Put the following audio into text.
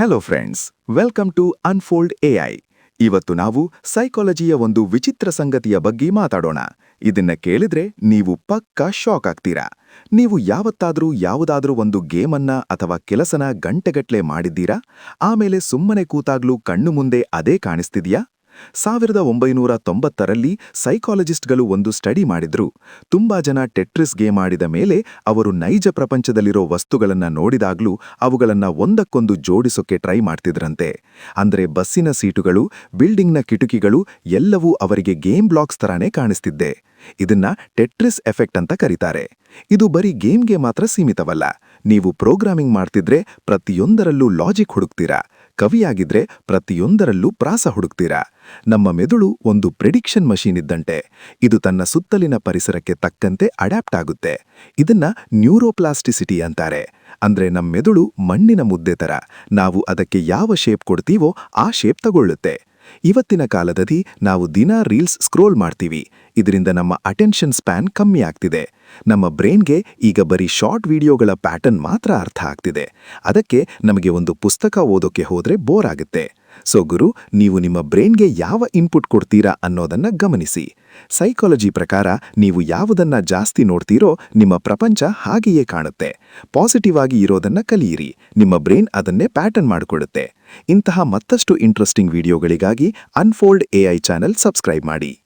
Hello friends welcome to unfold AI ಇವತ್ತು ನಾವು ಸೈಕಾಲಜಿಯ ಒಂದು ವಿಚಿತ್ರ ಸಂಗತಿಯ ಬಗ್ಗೆ ಮಾತಾಡೋಣ. ಇದನ್ನ ಕೇಳಿದ್ರೆ ನೀವು ಪಕ್ಕಾ ಶಾಕ್ ಆಗ್ತೀರಾ. ನೀವು ಯಾವತ್ತಾದರೂ ಯಾವುದಾದ್ರೂ ಒಂದು ಗೇಮನ್ನ ಅಥವಾ ಕೆಲಸನ ಗಂಟೆಗಟ್ಲೆ ಮಾಡಿದ್ದೀರಾ? ಆಮೇಲೆ ಸುಮ್ಮನೆ ಕೂತಾಗ್ಲೂ ಕಣ್ಣು ಮುಂದೆ ಅದೇ ಕಾಣಿಸ್ತಿದ್ಯಾ? ಸಾವಿರದ ಒಂಬೈನೂರ ತೊಂಬತ್ತರಲ್ಲಿ ಸೈಕಾಲಜಿಸ್ಟ್ಗಳು ಒಂದು ಸ್ಟಡಿ ಮಾಡಿದ್ರು. ತುಂಬಾ ಜನ ಟೆಟ್ರಿಸ್ ಗೇಮ್ ಆಡಿದ ಮೇಲೆ ಅವರು ನೈಜ ಪ್ರಪಂಚದಲ್ಲಿರೋ ವಸ್ತುಗಳನ್ನ ನೋಡಿದಾಗ್ಲೂ ಅವುಗಳನ್ನ ಒಂದಕ್ಕೊಂದು ಜೋಡಿಸೋಕೆ ಟ್ರೈ ಮಾಡ್ತಿದ್ರಂತೆ. ಅಂದ್ರೆ ಬಸ್ಸಿನ ಸೀಟುಗಳು, ಬಿಲ್ಡಿಂಗ್ನ ಕಿಟಕಿಗಳು ಎಲ್ಲವೂ ಅವರಿಗೆ ಗೇಮ್ ಬ್ಲಾಕ್ಸ್ ತರಾನೇ ಕಾಣಿಸ್ತಿದ್ದೆ. ಇದನ್ನ ಟೆಟ್ರಿಸ್ ಎಫೆಕ್ಟ್ ಅಂತ ಕರೀತಾರೆ. ಇದು ಬರೀ ಗೇಮ್ಗೆ ಮಾತ್ರ ಸೀಮಿತವಲ್ಲ. ನೀವು ಪ್ರೋಗ್ರಾಮಿಂಗ್ ಮಾಡ್ತಿದ್ರೆ ಪ್ರತಿಯೊಂದರಲ್ಲೂ ಲಾಜಿಕ್ ಹುಡುಕ್ತೀರಾ. ಕವಿಯಾಗಿದ್ರೆ ಪ್ರತಿಯೊಂದರಲ್ಲೂ ಪ್ರಾಸ ಹುಡುಕ್ತೀರಾ. ನಮ್ಮ ಮೆದುಳು ಒಂದು ಪ್ರೆಡಿಕ್ಷನ್ ಮಷೀನ್ ಇದ್ದಂತೆ. ಇದು ತನ್ನ ಸುತ್ತಲಿನ ಪರಿಸರಕ್ಕೆ ತಕ್ಕಂತೆ ಅಡ್ಯಾಪ್ಟ್ ಆಗುತ್ತೆ. ಇದನ್ನ ನ್ಯೂರೋಪ್ಲಾಸ್ಟಿಸಿಟಿ ಅಂತಾರೆ. ಅಂದ್ರೆ ನಮ್ಮ ಮೆದುಳು ಮಣ್ಣಿನ ಮುದ್ದೆ ತರ. ನಾವು ಅದಕ್ಕೆ ಯಾವ ಶೇಪ್ ಕೊಡ್ತೀವೋ ಆ ಶೇಪ್ ತಗೊಳ್ಳುತ್ತೆ. ಇವತ್ತಿನ ಕಾಲದಲ್ಲಿ ನಾವು ದಿನ ರೀಲ್ಸ್ ಸ್ಕ್ರೋಲ್ ಮಾಡ್ತೀವಿ. ಇದರಿಂದ ನಮ್ಮ ಅಟೆನ್ಷನ್ ಸ್ಪ್ಯಾನ್ ಕಮ್ಮಿ ಆಗ್ತಿದೆ. ನಮ್ಮ ಬ್ರೈನ್ಗೆ ಈಗ ಬರೀ ಶಾರ್ಟ್ ವಿಡಿಯೋಗಳ ಪ್ಯಾಟರ್ನ್ ಮಾತ್ರ ಅರ್ಥ ಆಗ್ತಿದೆ. ಅದಕ್ಕೆ ನಮಗೆ ಒಂದು ಪುಸ್ತಕ ಓದೋಕೆ ಹೋದರೆ ಬೋರ್ ಆಗುತ್ತೆ. ಸೊ ಗುರು, ನೀವು ನಿಮ್ಮ ಬ್ರೈನ್ಗೆ ಯಾವ ಇನ್ಪುಟ್ ಕೊಡ್ತೀರಾ ಅನ್ನೋದನ್ನ ಗಮನಿಸಿ. ಸೈಕಾಲಜಿ ಪ್ರಕಾರ ನೀವು ಯಾವುದನ್ನ ಜಾಸ್ತಿ ನೋಡ್ತೀರೋ ನಿಮ್ಮ ಪ್ರಪಂಚ ಹಾಗೆಯೇ ಕಾಣುತ್ತೆ. ಪಾಸಿಟಿವ್ ಆಗಿ ಇರೋದನ್ನ ಕಲಿಯಿರಿ. ನಿಮ್ಮ ಬ್ರೈನ್ ಅದನ್ನೇ ಪ್ಯಾಟರ್ನ್ ಮಾಡಿಕೊಡುತ್ತೆ. ಇಂತಹ ಮತ್ತಷ್ಟು ಇಂಟ್ರೆಸ್ಟಿಂಗ್ ವಿಡಿಯೋಗಳಿಗಾಗಿ ಅನ್ಫೋಲ್ಡ್ ಎಐ ಚಾನೆಲ್ ಸಬ್ಸ್ಕ್ರೈಬ್ ಮಾಡಿ.